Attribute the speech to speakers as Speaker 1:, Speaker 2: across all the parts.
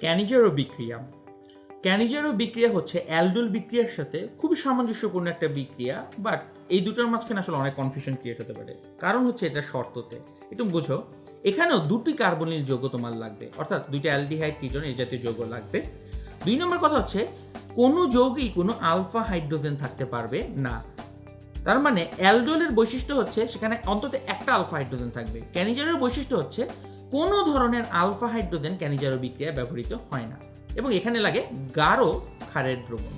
Speaker 1: Cannizzaro বিক্রিয়া। Cannizzaro বিক্রিয়া হচ্ছে অ্যালডোল বিক্রিয়ার সাথে খুবই সামঞ্জস্যপূর্ণ একটা বিক্রিয়া, বাট এই দুটোর মাঝখানে আসলে অনেক কনফিউশন ক্রিয়েট হতে পারে। কারণ হচ্ছে এটা শর্ততে। একটু বুঝো, এখানেও দুটি কার্বনিল যৌগ তোমার লাগবে, অর্থাৎ দুইটা অ্যালডিহাইড, কিটোন এই জাতীয় যৌগ লাগবে। দুই নম্বর কথা হচ্ছে, কোনো যৌগেই কোনো আলফা হাইড্রোজেন থাকতে পারবে না। তার মানে অ্যালডোলের বৈশিষ্ট্য হচ্ছে সেখানে অন্তত একটা আলফা হাইড্রোজেন থাকবে। ক্যানিজারের বৈশিষ্ট্য হচ্ছে কোনো ধরনের আলফা হাইড্রোজেন ক্যানিজারো বিক্রিয়ায় ব্যবহৃত হয় না এবং এখানে লাগে গাঢ় ক্ষারের দ্রবণ।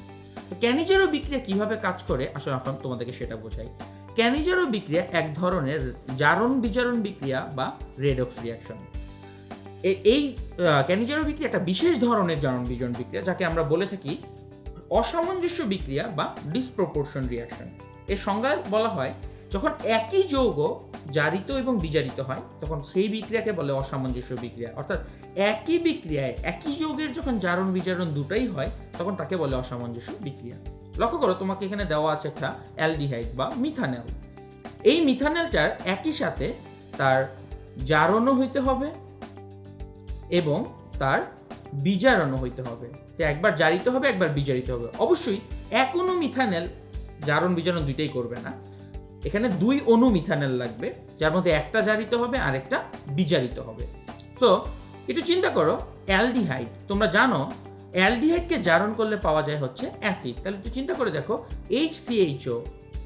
Speaker 1: ক্যানিজারো বিক্রিয়া কীভাবে কাজ করে? আসলে এখন তোমাদেরকে সেটা বোঝাই। ক্যানিজারো বিক্রিয়া এক ধরনের জারণ বিজারণ বিক্রিয়া বা রেডক্স রিয়াকশন এই ক্যানিজারো বিক্রিয়া একটা বিশেষ ধরনের জারণ বিজারণ বিক্রিয়া যাকে আমরা বলে থাকি অসামঞ্জস্য বিক্রিয়া বা ডিসপ্রপোর্শন রিয়াকশন এর সংজ্ঞায় বলা হয়, যখন একই যৌগ জারিত এবং বিজারিত হয়, তখন সেই বিক্রিয়াকে বলে অসামঞ্জস্য বিক্রিয়া। অর্থাৎ একই বিক্রিয়ায়, একই যৌগের যখন জারণ বিজারণ দুটাই হয়, তখন তাকে বলে অসামঞ্জস্য বিক্রিয়া। লক্ষ্য করো, তোমাকে এখানে দেওয়া আছে একটা অ্যালডিহাইড বা মিথানেল। এই মিথানেলটার একই সাথে তার জারণও হইতে হবে এবং তার বিজারণও হইতে হবে। সে একবার জারিত হবে, একবার বিজারিত হবে। অবশ্যই অণু মিথানেল জারণ বিজারণ দুইটাই করবে না। এখানে দুই অণু মিথানেল লাগবে, যার মধ্যে একটা জারিত হবে আর একটা বিজারিত হবে। সো একটু চিন্তা করো, অ্যালডিহাইড, তোমরা জানো, অ্যালডিহাইডকে জারণ করলে পাওয়া যায় হচ্ছে অ্যাসিড। তাহলে একটু চিন্তা করে দেখো, এইচ সিএইচও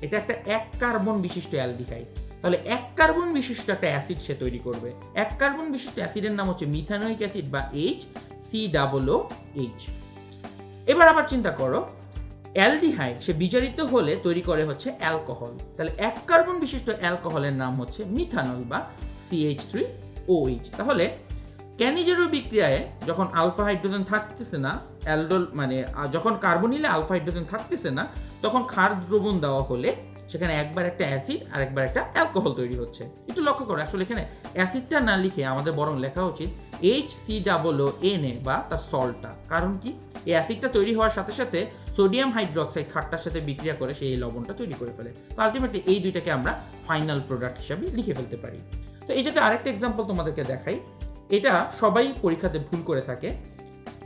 Speaker 1: এটা একটা এক কার্বন বিশিষ্ট অ্যালডিহাইড। তাহলে এক কার্বন বিশিষ্ট একটা অ্যাসিড সে তৈরি করবে। এক কার্বন বিশিষ্ট অ্যাসিডের নাম হচ্ছে মিথানোইক অ্যাসিড বা H C double O H. এবার আবার চিন্তা করো অ্যালডিহাইড, সে বিজারিত হলে তৈরি করে হচ্ছে অ্যালকোহল। তাহলে এক কার্বন বিশিষ্ট অ্যালকোহলের নাম হচ্ছে মিথানল বা সিএইচ থ্রি ওএইচ তাহলে ক্যানিজারো বিক্রিয়ায় যখন আলফা হাইড্রোজেন থাকতেছে না, অ্যালডোল মানে যখন কার্বনিলে আলফা হাইড্রোজেন থাকতেছে না, তখন ক্ষার দ্রবণ দেওয়া হলে সেখানে একবার একটা অ্যাসিড আর একবার একটা অ্যালকোহল তৈরি হচ্ছে। একটু লক্ষ্য করো, আসলে এখানে অ্যাসিডটা না লিখে আমাদের বরং লেখা উচিত H C double O N বা তার সল্টটা কারণ কি? এই অ্যাসিডটা তৈরি হওয়ার সাথে সাথে সোডিয়াম হাইড্রোক্সাইড খাটটার সাথে বিক্রিয়া করে সেই লবণটা তৈরি করে ফেলে। তো আলটিমেটলি এই দুইটাকে আমরা ফাইনাল প্রোডাক্ট হিসাবে লিখে ফেলতে পারি। তো এই যাতে আরেকটা এক্সাম্পল তোমাদেরকে দেখাই। এটা সবাই পরীক্ষাতে ভুল করে থাকে।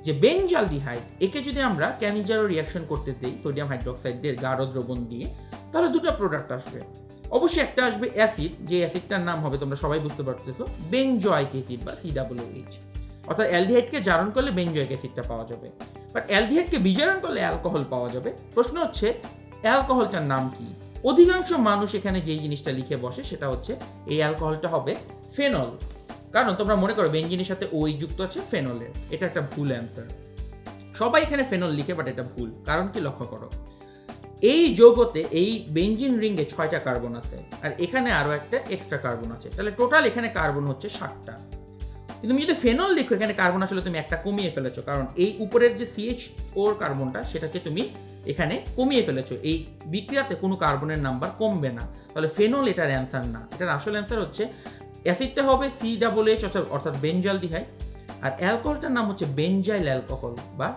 Speaker 1: যে বেনজালডিহাইড একে যদি আমরা ক্যানিজারো রিয়াকশন করতে দিই সোডিয়াম হাইড্রোক্সাইডের গাঢ় দ্রবণ দিয়ে, তাহলে দুটো প্রোডাক্ট আসবে। অবশ্যই একটা আসবে অ্যাসিড যে অ্যাসিডটার নাম হবে, তোমরা সবাই বুঝতে পারতেছো বেনজয়েক অ্যাসিড বা সি এইচ অর্থাৎ অ্যালডিহাইডকে জারণ করলে বেনজয়েক অ্যাসিডটা পাওয়া যাবে। বাট অ্যালডিহাইডকে বিজারণ করলে অ্যালকোহল পাওয়া যাবে। প্রশ্ন হচ্ছে অ্যালকোহলটার নাম কি? অধিকাংশ মানুষ এখানে যেই জিনিসটা লিখে বসে, সেটা হচ্ছে, এই অ্যালকোহলটা হবে ফেনল কারণ তোমরা মনে করো বেঞ্জিনের সাথে ওই যুক্ত আছে ফেনলের এটা একটা ভুল অ্যান্সার সবাই এখানে ফেনল লিখে বাট এটা ভুল। কারণ কি লক্ষ্য করো এই যৌগতে এই বেঞ্জিন রিঙ্গে ছয়টা কার্বন আছে, আর এখানে আরও একটা এক্সট্রা কার্বন আছে। তাহলে টোটাল এখানে কার্বন হচ্ছে ষাটটা কিন্তু তুমি যদি ফেনল লিখো এখানে কার্বন আসলে তুমি একটা কমিয়ে ফেলেছো, কারণ এই উপরের যে সিএইচ ওর কার্বনটা, সেটাকে তুমি এখানে কমিয়ে ফেলেছো। এই বিক্রিয়াতে কোনো কার্বনের নাম্বার কমবে না। তাহলে ফেনল এটার অ্যান্সার না। এটার আসল অ্যান্সার হচ্ছে অ্যাসিডটা হবে সি ডাবল এইচ অর্থাৎ বেঞ্জাল ডিহাইড আর অ্যালকোহলটার নাম হচ্ছে বেঞ্জাইল অ্যালকোহল বা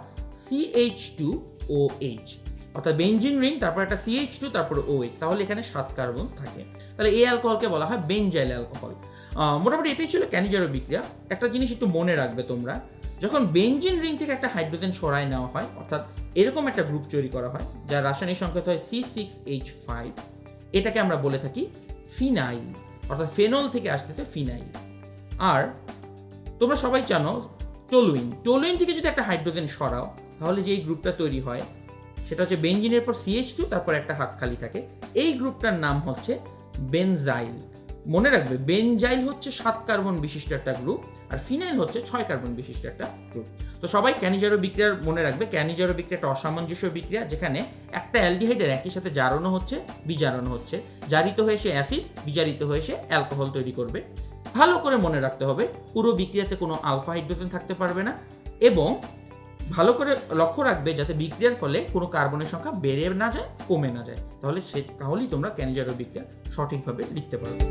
Speaker 1: সিএইচ টু ও এইচ অর্থাৎ বেঞ্জিন রিং, তারপর একটা সিএইচ টু তারপর ও এইচ তাহলে এখানে সাত কার্বন থাকে। তাহলে এই অ্যালকোহলকে বলা হয় বেঞ্জাইল অ্যালকোহল মোটামুটি এটাই ছিল ক্যানিজারো বিক্রিয়া। একটা জিনিস একটু মনে রাখবে তোমরা, যখন বেঞ্জিন রিং থেকে একটা হাইড্রোজেন সরাই নেওয়া হয়, অর্থাৎ এরকম একটা গ্রুপ তৈরি করা হয়, যার রাসায়নিক সংকেত হয় সি সিক্স এইচ ফাইভ এটাকে আমরা বলে থাকি ফিনাইল অর্থাৎ ফেনল থেকে আসতেছে ফিনাইল আর তোমরা সবাই জানো টোলুইন টোলুইন থেকে যদি একটা হাইড্রোজেন সরাও, তাহলে যে এই গ্রুপটা তৈরি হয় সেটা হচ্ছে বেঞ্জিনের পর সিএইচ টু তারপর একটা হাত খালি থাকে। এই গ্রুপটার নাম হচ্ছে বেনজাইল। মনে রাখবে, বেনজাইল হচ্ছে সাত কার্বন বিশিষ্ট একটা গ্রুপ, আর ফিনাইল হচ্ছে ছয় কার্বন বিশিষ্ট একটা গ্রুপ। তো সবাই ক্যানিজারো বিক্রিয়ার মনে রাখবে, ক্যানিজারো বিক্রিয়া একটা অসামঞ্জস্য বিক্রিয়া, যেখানে একটা অ্যালডিহাইডের একই সাথে জারণও হচ্ছে বিজারণ হচ্ছে। জারিত হয়ে সে অ্যাসিড, বিজারিত হয়ে সে অ্যালকোহল তৈরি করবে। ভালো করে মনে রাখতে হবে, পুরো বিক্রিয়াতে কোনো আলফা হাইড্রোজেন থাকতে পারবে না, এবং ভালো করে লক্ষ্য রাখবে যাতে বিক্রিয়ার ফলে কোনো কার্বনের সংখ্যা বেড়ে না যায়, কমে না যায়। তাহলে সে তাহলেই তোমরা ক্যানিজারো বিক্রিয়া সঠিকভাবে লিখতে পারবে।